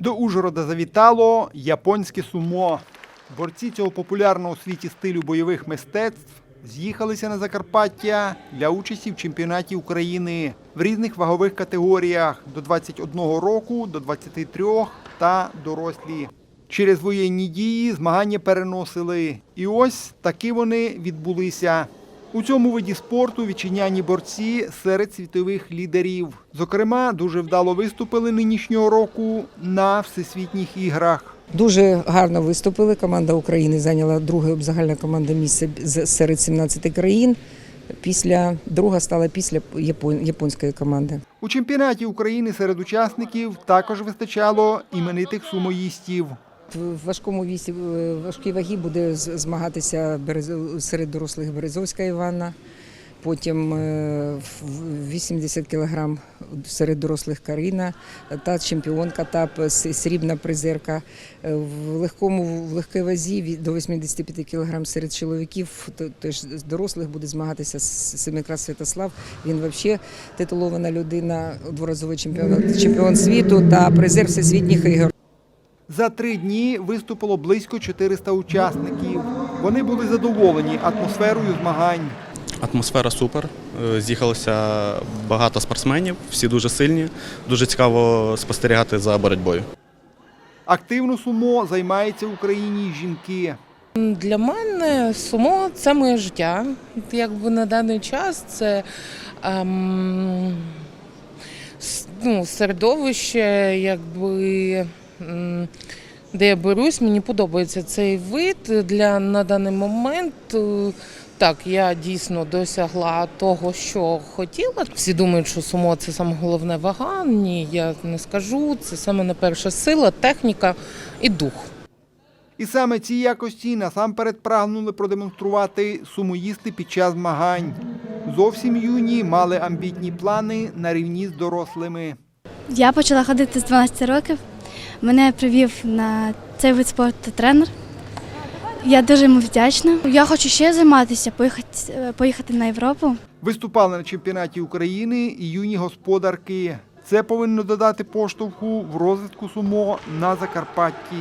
До Ужгорода завітало японське сумо. Борці цього популярного у світі стилю бойових мистецтв з'їхалися на Закарпаття для участі в чемпіонаті України в різних вагових категоріях до 21 року, до 23 та дорослі. Через воєнні дії змагання переносили. І ось таки вони відбулися. У цьому виді спорту вітчизняні борці серед світових лідерів. Зокрема, дуже вдало виступили нинішнього року на всесвітніх іграх. Дуже гарно виступили. Команда України зайняла друге загальна команда місце серед 17 країн. Після друга стала після японської команди. У чемпіонаті України серед учасників також вистачало іменитих сумоїстів. В важкому вісі е, важкій вагі буде змагатися серед дорослих Березовська Івана. Потім е, 80 кг серед дорослих Карина, та чемпіонка ТАП, с- срібна призерка. Е, В легкому в легкій вазі до 85 кг серед чоловіків, теж дорослих буде змагатися Семикрас Святослав. Він взагалі титулована людина, дворазовий чемпіон, чемпіон світу та призер всесвітніх ігор. За три дні виступило близько 400 учасників. Вони були задоволені атмосферою змагань. Атмосфера супер. Е, З'їхалося багато спортсменів, всі дуже сильні. Дуже цікаво спостерігати за боротьбою. Активно сумо займаються в Україні жінки. Для мене сумо це моє життя. Якби на даний час це ем, ну, середовище, якби. Де я берусь, мені подобається цей вид. Для на даний момент е, так, я дійсно досягла того, що хотіла. Всі думають, що сумо це саме головне вага. Ні, я не скажу. Це саме на перша сила, техніка і дух. І саме ці якості насамперед прагнули продемонструвати сумоїсти під час змагань. Зовсім юні мали амбітні плани на рівні з дорослими. Я почала ходити з 12 років. Мене привів на цей вид спорту тренер. Я дуже йому вдячна. Я хочу ще займатися, поїхати, поїхати на Європу. Виступали на чемпіонаті України і юні господарки. Це повинно додати поштовху в розвитку сумо на Закарпатті.